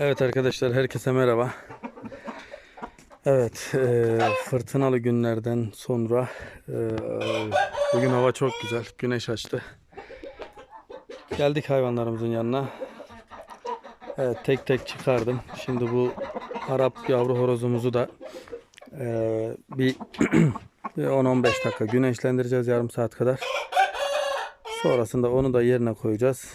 Evet arkadaşlar herkese merhaba. Evet e, fırtınalı günlerden sonra e, bugün hava çok güzel. Güneş açtı. Geldik hayvanlarımızın yanına. Evet tek tek çıkardım. Şimdi bu Arap yavru horozumuzu da e, bir bir 10-15 dakika güneşlendireceğiz yarım saat kadar. Sonrasında onu da yerine koyacağız.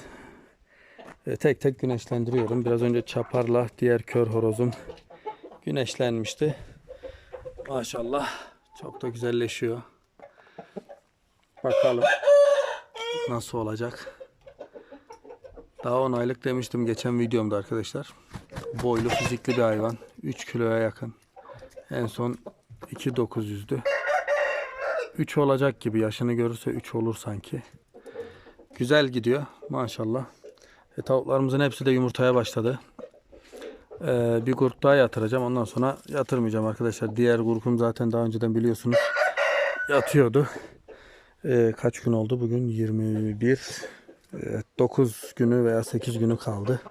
E, tek tek güneşlendiriyorum. Biraz önce çaparla diğer kör horozum güneşlenmişti. Maşallah çok da güzelleşiyor. Bakalım nasıl olacak. Daha 10 aylık demiştim geçen videomda arkadaşlar. Boylu fizikli bir hayvan. 3 kiloya yakın. En son 2.900'dü. 3 olacak gibi yaşını görürse 3 olur sanki. Güzel gidiyor maşallah. E, tavuklarımızın hepsi de yumurtaya başladı. Ee, bir grup daha yatıracağım. Ondan sonra yatırmayacağım arkadaşlar. Diğer grubum zaten daha önceden biliyorsunuz yatıyordu. Ee, kaç gün oldu? Bugün 21. Evet, 9 günü veya 8 günü kaldı.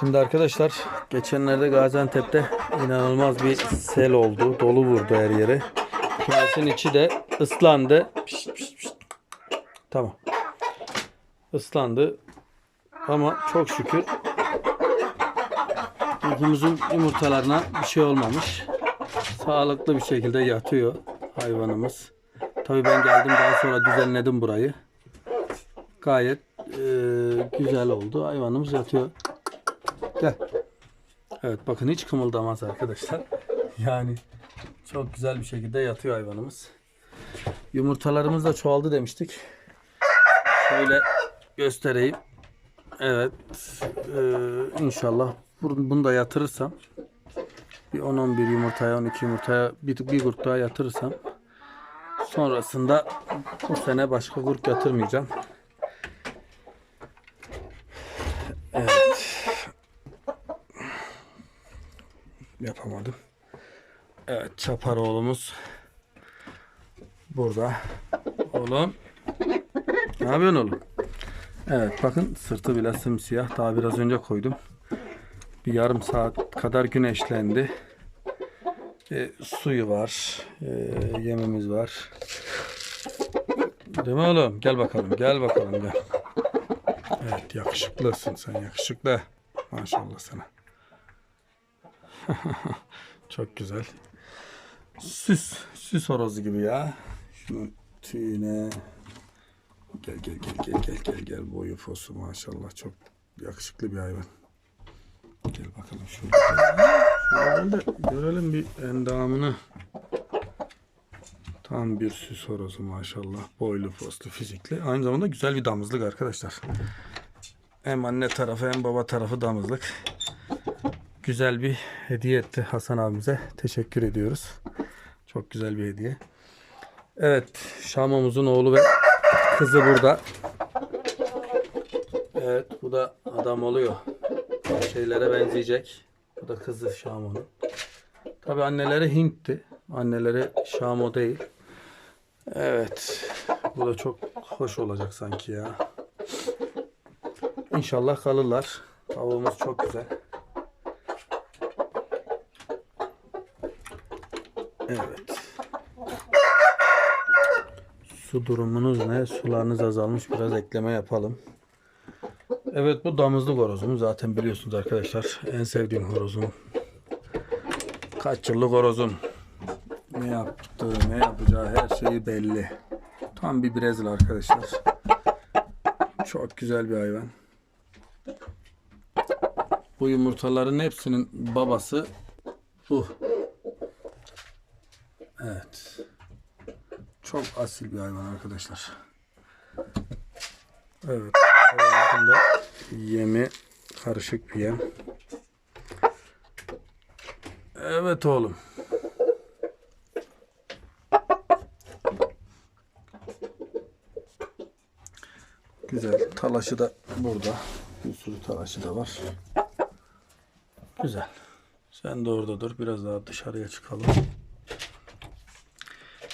Şimdi arkadaşlar geçenlerde Gaziantep'te inanılmaz bir sel oldu. Dolu vurdu her yere. Kümesin içi de ıslandı. Pişt, pişt, pişt. Tamam ıslandı. Ama çok şükür uykumuzun yumurtalarına bir şey olmamış. Sağlıklı bir şekilde yatıyor hayvanımız. Tabii ben geldim daha sonra düzenledim burayı. Gayet e, güzel oldu. Hayvanımız yatıyor. Gel. Evet bakın hiç kımıldamaz arkadaşlar. Yani çok güzel bir şekilde yatıyor hayvanımız. Yumurtalarımız da çoğaldı demiştik. Şöyle göstereyim. Evet. Ee, inşallah bunu, da yatırırsam bir 10-11 yumurtaya 12 yumurtaya bir, bir grup daha yatırırsam sonrasında bu sene başka grup yatırmayacağım. Evet. Yapamadım. Evet çapar oğlumuz burada. Oğlum ne yapıyorsun oğlum? Evet bakın sırtı bile simsiyah. Daha biraz önce koydum. Bir yarım saat kadar güneşlendi. E, suyu var. E, yemimiz var. Değil mi oğlum? Gel bakalım. Gel bakalım gel. Evet yakışıklısın sen yakışıklı. Maşallah sana. Çok güzel. Süs. Süs horozu gibi ya. Şunun tüyüne Gel gel gel gel gel gel gel boyu fosu maşallah çok yakışıklı bir hayvan. Gel bakalım şurada. Şuradan da görelim bir endamını. Tam bir süs horozu maşallah. Boylu poslu fizikli. Aynı zamanda güzel bir damızlık arkadaşlar. Hem anne tarafı hem baba tarafı damızlık. Güzel bir hediye etti Hasan abimize. Teşekkür ediyoruz. Çok güzel bir hediye. Evet Şamomuzun oğlu ve Kızı burada. Evet bu da adam oluyor. Şeylere benzeyecek. Bu da kızı Şamo'nun. Tabi anneleri Hint'ti. Anneleri Şamo değil. Evet. Bu da çok hoş olacak sanki ya. İnşallah kalırlar. Tavuğumuz çok güzel. Evet. Su durumunuz ne? Sularınız azalmış. Biraz ekleme yapalım. Evet bu damızlık horozum. Zaten biliyorsunuz arkadaşlar. En sevdiğim horozum. Kaç yıllık horozum. Ne yaptığı, ne yapacağı her şeyi belli. Tam bir Brezilya arkadaşlar. Çok güzel bir hayvan. Bu yumurtaların hepsinin babası bu. Evet. Çok asil bir hayvan arkadaşlar. Evet. Bunda yemi karışık bir yem. Evet oğlum. Güzel. Talaşı da burada. Bir sürü talaşı da var. Güzel. Sen de orada dur. Biraz daha dışarıya çıkalım.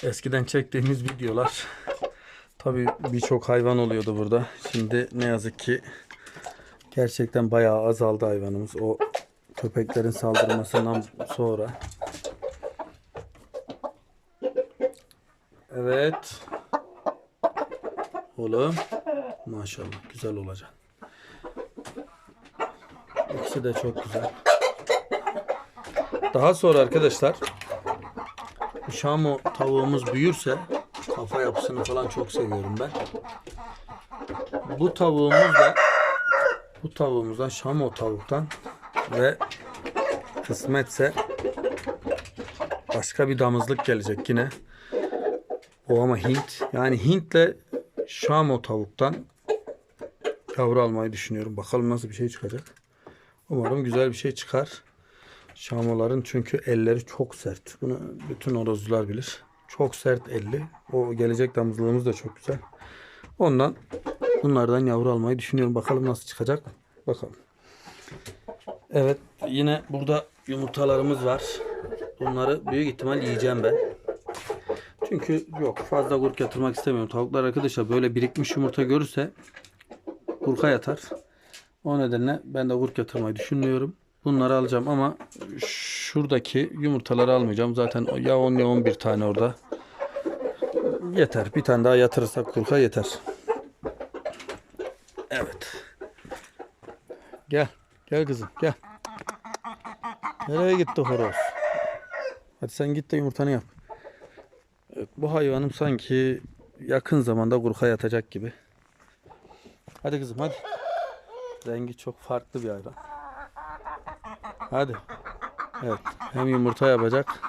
Eskiden çektiğimiz videolar tabii birçok hayvan oluyordu burada. Şimdi ne yazık ki Gerçekten bayağı azaldı hayvanımız. O köpeklerin saldırmasından sonra. Evet. Oğlum. Maşallah güzel olacak. İkisi de çok güzel. Daha sonra arkadaşlar Şamo tavuğumuz büyürse kafa yapısını falan çok seviyorum ben. Bu tavuğumuz da bu tavuğumuzdan Şamo tavuktan ve kısmetse başka bir damızlık gelecek yine. O ama Hint. Yani Hint'le Şamo tavuktan yavru almayı düşünüyorum. Bakalım nasıl bir şey çıkacak. Umarım güzel bir şey çıkar. Şamoların çünkü elleri çok sert. Bunu bütün orozcular bilir. Çok sert elli. O gelecek damızlığımız da çok güzel. Ondan bunlardan yavru almayı düşünüyorum. Bakalım nasıl çıkacak. Bakalım. Evet yine burada yumurtalarımız var. Bunları büyük ihtimal yiyeceğim ben. Çünkü yok fazla kurt yatırmak istemiyorum. Tavuklar arkadaşlar böyle birikmiş yumurta görürse kurka yatar. O nedenle ben de kurt yatırmayı düşünmüyorum. Bunları alacağım ama şuradaki yumurtaları almayacağım. Zaten ya 10 ya 11 tane orada. Yeter. Bir tane daha yatırırsak kurka yeter. Evet. Gel. Gel kızım gel. Nereye gitti horoz? Hadi sen git de yumurtanı yap. Bu hayvanım sanki yakın zamanda kurka yatacak gibi. Hadi kızım hadi. Rengi çok farklı bir hayvan. Hadi. Evet. Hem yumurta yapacak.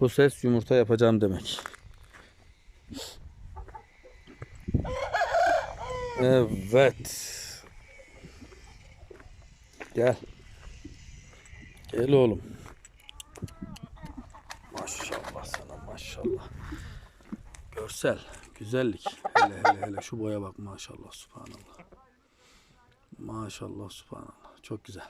Bu ses yumurta yapacağım demek. Evet. Gel. Gel oğlum. Maşallah sana maşallah. Görsel, güzellik. Hele hele hele şu boya bak maşallah subhanallah. Maşallah subhanallah. Çok güzel.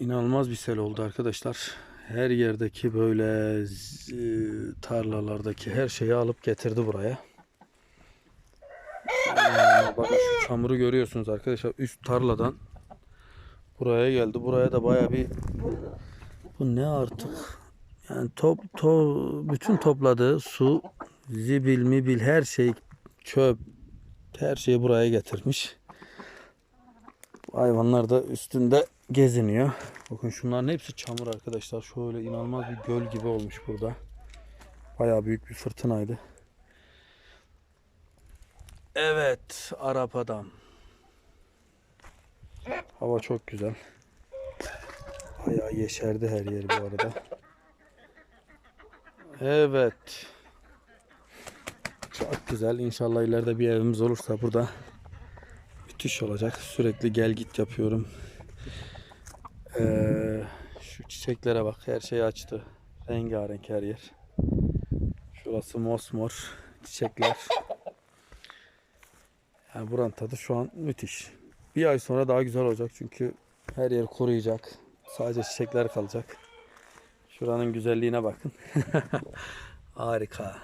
İnanılmaz bir sel oldu arkadaşlar. Her yerdeki böyle z- tarlalardaki her şeyi alıp getirdi buraya. Yani bakın şu çamuru görüyorsunuz arkadaşlar. Üst tarladan buraya geldi. Buraya da baya bir bu ne artık? Yani top, to, bütün topladığı su, zibil, mibil her şey çöp her şeyi buraya getirmiş. Hayvanlar da üstünde geziniyor. Bakın şunların hepsi çamur arkadaşlar. Şöyle inanılmaz bir göl gibi olmuş burada. Bayağı büyük bir fırtınaydı. Evet, Arap adam. Hava çok güzel. Bayağı yeşerdi her yer bu arada. Evet. Çok güzel. İnşallah ileride bir evimiz olursa burada müthiş olacak. Sürekli gel git yapıyorum. Ee, şu çiçeklere bak. Her şey açtı. Rengarenk her yer. Şurası mosmor çiçekler. Yani buranın tadı şu an müthiş. Bir ay sonra daha güzel olacak çünkü her yer kuruyacak. Sadece çiçekler kalacak. Şuranın güzelliğine bakın. Harika.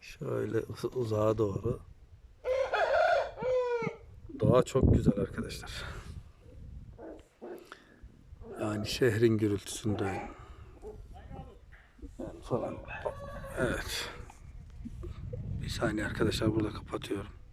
Şöyle uz- uzağa doğru. Doğa çok güzel arkadaşlar. Yani şehrin gürültüsünde falan. Evet. Bir saniye arkadaşlar burada kapatıyorum.